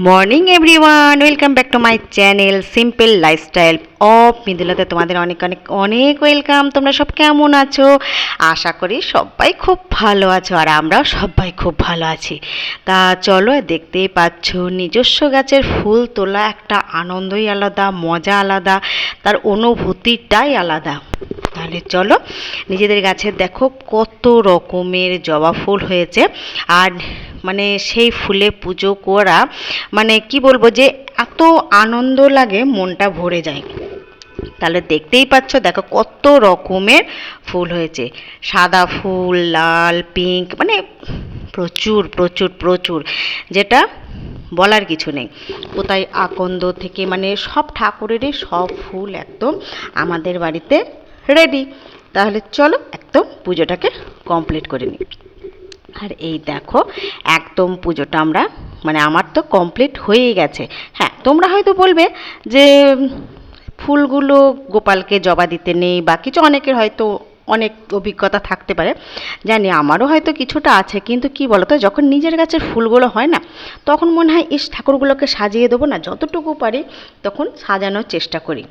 morning everyone welcome back to my channel simple lifestyle of মিদিলাতে তোমাদের অনেক অনেক অনেক ওয়েলকাম। তোমরা সব কেমন আছো? আশা করি সবাই খুব ভালো আছো আর আমরাও সবাই খুব ভালো আছি। তা চলো দেখতেই পাচ্ছ নিজস্ব গাছের ফুল তোলা একটা আনন্দই আলাদা, মজা আলাদা, তার অনুভূতিটাই আলাদা। তাহলে চলো নিজেদের গাছের দেখো কত রকমের জবা ফুল হয়েছে। আর মানে সেই ফুলে পুজো করা মানে কি বলব যে এত আনন্দ লাগে, মনটা ভরে যায়। তাহলে দেখতেই পাচ্ছ, দেখো কত রকমের ফুল হয়েছে। সাদা ফুল, লাল পিঙ্ক মানে প্রচুর প্রচুর প্রচুর, যেটা বলার কিছু নেই। কোথায় আকন্দ থেকে মানে সব ঠাকুরেরই সব ফুল একদম আমাদের বাড়িতে রেডি তাহলে চলো একদম পুজোটাকে কমপ্লিট করে নিই। আর এই দেখো, একদম পুজোটা আমরা মানে আমার তো কমপ্লিট হয়েই গেছে। হ্যাঁ তোমরা হয়তো বলবে যে ফুলগুলো গোপালকে জবা দিতে নেই বা কিছু, অনেকের হয়তো অনেক অভিজ্ঞতা থাকতে পারে। জানি আমারও হয়তো কিছুটা আছে, কিন্তু কি বলতো, যখন নিজের গাছের ফুলগুলো হয় না, তখন মনে হয়, ইস, ঠাকুরগুলোকে সাজিয়ে দেবো না, যতটুকু পারি, তখন সাজানোর চেষ্টা করি।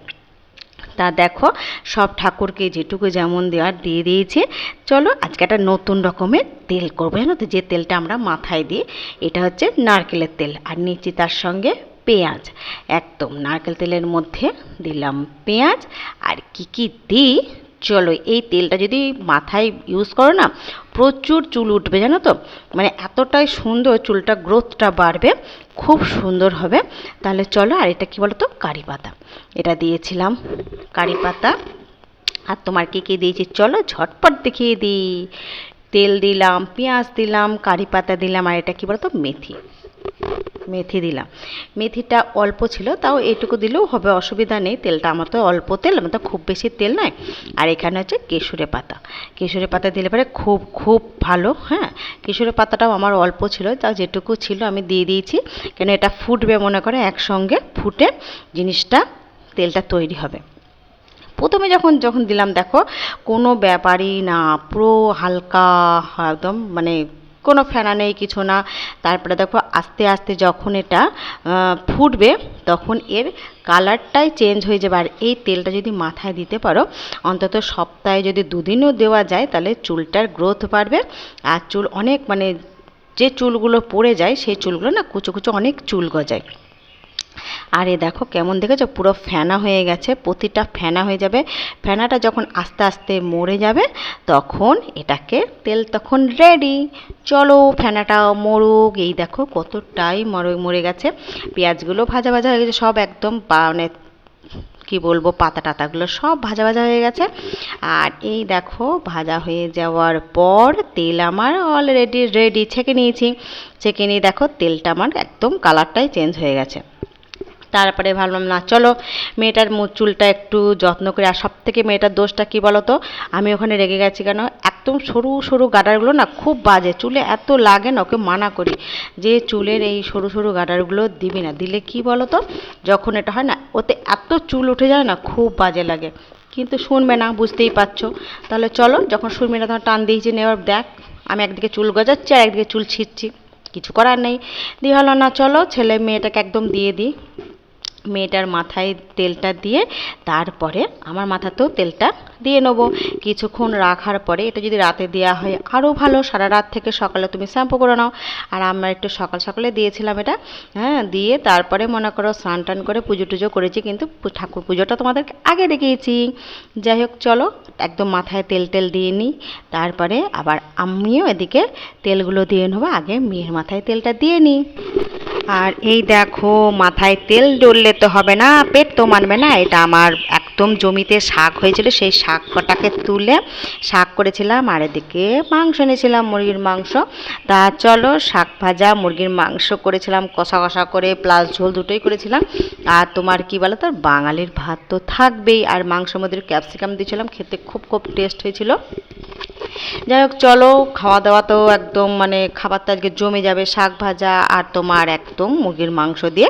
তা দেখো, সব ঠাকুরকে যেটুকু যেমন দেওয়ার দিয়ে দিয়েছে। চলো, আজকে একটা নতুন রকমের তেল করব, জানো তো? যে তেলটা আমরা মাথায় দিই, এটা হচ্ছে নারকেলের তেল। আর নিচে তার সঙ্গে পেঁয়াজ। একদম নারকেল তেলের মধ্যে দিলাম পেঁয়াজ। আর কি কি দিই? চলো, এই তেলটা যদি মাথায় ইউজ করো না, প্রচুর চুল উঠবে, জানো তো? মানে এতটাই সুন্দর চুলটা গ্রোথটা বাড়বে, খুব সুন্দর হবে। তাহলে চলো, আর এটা কি বলো তো কারি পাতা। এটা দিয়েছিলাম কারি পাতা। আর তোমার কী কী দিয়েছি? চলো, ঝটপট দেখিয়ে দিই। তেল দিলাম, পেঁয়াজ দিলাম, কারি পাতা দিলাম, আর এটা কী বলতো? মেথি। মেথি দিলাম। মেথিটা অল্প ছিল, তাও এইটুকু দিলেও হবে, অসুবিধা নেই। তেলটা আমার তো অল্প তেল, আমার তো খুব বেশি তেল নয়। আর এখানে হচ্ছে কেশুরে পাতা। কেশুরে পাতা দিলে পরে খুব খুব ভালো হ্যাঁ? কেশুরে পাতাটাও আমার অল্প ছিল তাও যেটুকু ছিল আমি দিয়ে দিয়েছি। কেন এটা ফুটবে মনে করে একসঙ্গে ফুটে জিনিসটা, তেলটা তৈরি হবে। প্রথমে যখন যখন দিলাম, দেখো, কোনো ব্যাপারই না, পুরো হালকা, একদম মানে কোনো ফেনা নেই, কিছু না। তারপরে দেখো আস্তে আস্তে যখন এটা ফুটবে, তখন এর কালারটাই চেঞ্জ হয়ে যাবে। আর এই তেলটা যদি মাথায় দিতে পারো, অন্তত সপ্তাহে যদি দুদিনও দেওয়া যায়, তাহলে চুলটার গ্রোথ বাড়বে। আর চুল অনেক মানে যে চুলগুলো পড়ে যায়, সেই চুলগুলো না কুচো কুচো অনেক চুল গজায়। আর এ দেখো কেমন দেখেছ? পুরো ফেনা হয়ে গেছে, প্রতিটা ফেনা হয়ে যাবে। ফেনাটা যখন আস্তে আস্তে মরে যাবে, তখন এটাকে তেল তখন রেডি চলো ফেনাটা মরুক। এই দেখো কতটাই মরে মরে গেছে। পেঁয়াজগুলো ভাজা ভাজা হয়ে গেছে, সব একদম মানে কি বলব, পাতা টাতাগুলো সব ভাজা ভাজা হয়ে গেছে। আর এই দেখো ভাজা হয়ে যাওয়ার পর তেল আমার অলরেডি রেডি ছেঁকে নিয়েছি। ছেঁকে নিয়ে দেখো তেলটা আমার একদম কালারটাই চেঞ্জ হয়ে গেছে। তারপরে ভাবলাম, না, চলো মেয়েটার চুলটা একটু যত্ন করে। আর সব থেকে মেয়েটার দোষটা কী বলো তো আমি ওখানে রেগে গেছি কেন? একদম সরু সরু গাডারগুলো না খুব বাজে। চুলে এত লাগে না ওকে মানা করি। যে চুলের এই সরু সরু গাডারগুলো দিবি না। দিলে কি বলো তো যখন এটা হয় না, ওতে এত চুল উঠে যায় না, খুব বাজে লাগে। কিন্তু শুনবে না, বুঝতেই পারছ। তাহলে চলো, যখন শুনবে না তখন টান দিয়েছি নেওয়ার দেখ, আমি একদিকে চুল গজাচ্ছি আর একদিকে চুল ছিঁড়ছি। কিছু করার নেই। দিয়ে হলো না, চলো, ছেলে মেয়েটাকে একদম দিয়ে দিই। মেয়েটার মাথায় তেলটা দিয়ে তারপরে আমার মাথাতেও তেলটা দিয়ে নেব। কিছুক্ষণ রাখার পরে এটা যদি রাতে দেওয়া হয় আরও ভালো। সারা রাত থেকে সকালে তুমি শ্যাম্পু করে নাও। আর আমরা একটু সকাল সকালে দিয়েছিলাম এটা। হ্যাঁ দিয়ে তারপরে মনে করো স্নান টান করে পুজো টুজো করেছি, কিন্তু ঠাকুর পুজোটা তোমাদেরকে আগে দেখিয়েছি। যাই হোক, চলো একদম মাথায় তেল টেল দিয়ে নিই। তারপরে আবার আমিও এদিকে তেলগুলো দিয়ে নেব। আগে মেয়ের মাথায় তেলটা দিয়ে নিই। আর এই দেখো, মাথায় তেল ডললে তো হবে না, পেট তো মানবে না। এটা আমার একদম জমিতে শাক হয়েছিল, সেই শাক কটাকে তুলে শাক করেছিলাম, আর এদিকে মাংস এনেছিলাম, মুরগির মাংস। তা চলো, শাক ভাজা, মুরগির মাংস করেছিলাম, কষা কষা করে প্লাস ঝোল দুটোই করেছিলাম। আর তোমার কি বলো তো, বাঙালির ভাত তো থাকবেই। আর মাংস মধ্যে ক্যাপসিকাম দিয়েছিলাম, খেতে খুব খুব টেস্ট হয়েছিল। যাই হোক, চলো খাওয়া দাওয়া তো একদম মানে খাবার তো আজকে জমে যাবে, শাক ভাজা আর তোমার একদম মুরগির মাংস দিয়ে।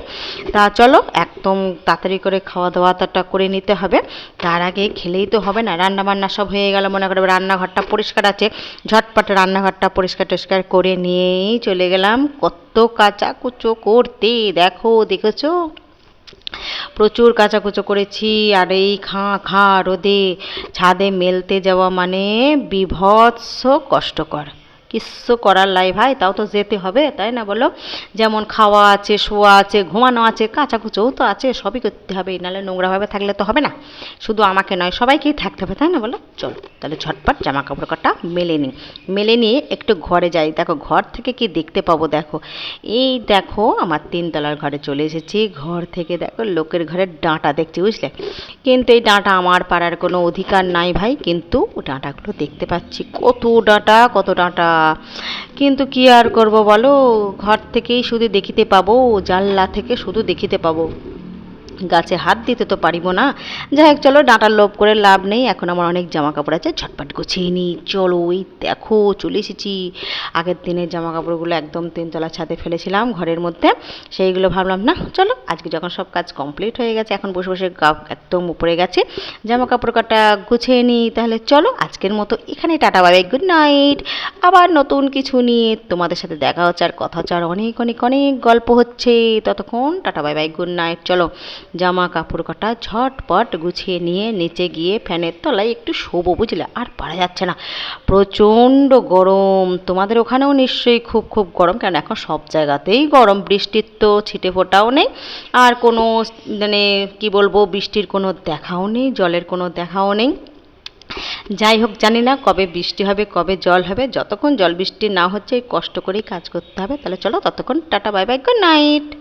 তা চলো, একদম তাড়াতাড়ি করে খাওয়া দাওয়াটা করে নিতে হবে। তার আগে খেলেই তো হবে না রান্না বান্না সব হয়ে গেল, মনে করো রান্নাঘরটা পরিষ্কার আছে। ঝটপট রান্নাঘরটা পরিষ্কার টরিষ্কার করে নিয়েই চলে গেলাম। কত কাঁচা কুচো করতে, দেখো, দেখেছ? প্রচুর কাচাকুচো করেছি আর এই খাঁ খাঁ রোদে ছাদে মেলতে যাওয়া মানে বিভৎস কষ্টকর। কিচ্ছু করার লাই ভাই, তাও তো যেতে হবে, তাই না বলো? যেমন খাওয়া আছে, শোয়া আছে, ঘুমানো আছে কাচাকুচোও তো আছে, সবই করতে হবে নাহলে নোংরাভাবে থাকলে তো হবে না। শুধু আমাকে নয়, সবাইকেই থাকতে হবে, তাই না বলো? চলো, তাহলে ঝটপট জামা কাপড় কটা মেলে নিই মেলে নিয়ে একটু ঘরে যাই। দেখো, ঘর থেকে কি দেখতে পাবো, দেখো। এই দেখো, আমার তিনতলার ঘরে চলে এসেছি। ঘর থেকে দেখো, লোকের ঘরের ডাঁটা দেখছি, বুঝলে? কিন্তু এই ডাঁটা আমার পাড়ার কোনো অধিকার নাই ভাই, কিন্তু ডাঁটাগুলো দেখতে পাচ্ছি। কত ডাঁটা কত ডাঁটা। কিন্তু কি আর করব বলো? ঘর থেকেই শুধু দেখিতে পাবো, জানলা থেকে শুধু দেখিতে পাবো। গাছে হাত দিতে তো পারিব না। যাই হোক, চলো, ডাঁটার লোভ করে লাভ নেই। এখন আমার অনেক জামা কাপড় আছে, ঝটপট গুছিয়ে নিই। চলো ওই দেখো, চলে এসেছি। আগের দিনের জামা কাপড়গুলো একদম তিনতলা ছাদে ফেলেছিলাম ঘরের মধ্যে। সেইগুলো ভাবলাম, না, চলো, আজকে যখন সব কাজ কমপ্লিট হয়ে গেছে, এখন বসে বসে গা একদম উপরে গেছে। জামা কাপড় কাটা গুছিয়ে নিই, তাহলে চলো, আজকের মতো এখানে টাটা, বাই গুড নাইট। আবার নতুন কিছু নিয়ে তোমাদের সাথে দেখা হচ্ছে, আর কথা হচ্ছে, আর অনেক অনেক অনেক গল্প হচ্ছে। ততক্ষণ টাটা বাই, গুড নাইট, চলো। জামা কাপড় কটা ঝটপট গুছিয়ে নিয়ে নিচে গিয়ে ফ্যানের তলায় একটু শোবো, বুঝলে? আর পারা যাচ্ছে না। প্রচণ্ড গরম। তোমাদের ওখানেও নিশ্চয়ই খুব খুব গরম কারণ এখন সব জায়গাতেই গরম। বৃষ্টির তো ছিটে ফোটাও নেই। আর কোনো মানে কি বলব, বৃষ্টির কোনো দেখাও নেই, জলের কোনো দেখাও নেই। যাই হোক, জানি না কবে বৃষ্টি হবে, কবে জল হবে। যতক্ষণ জল বৃষ্টি না হচ্ছে, কষ্ট করেই কাজ করতে হবে। তাহলে চলো, ততক্ষণ tata, bye bye, good night.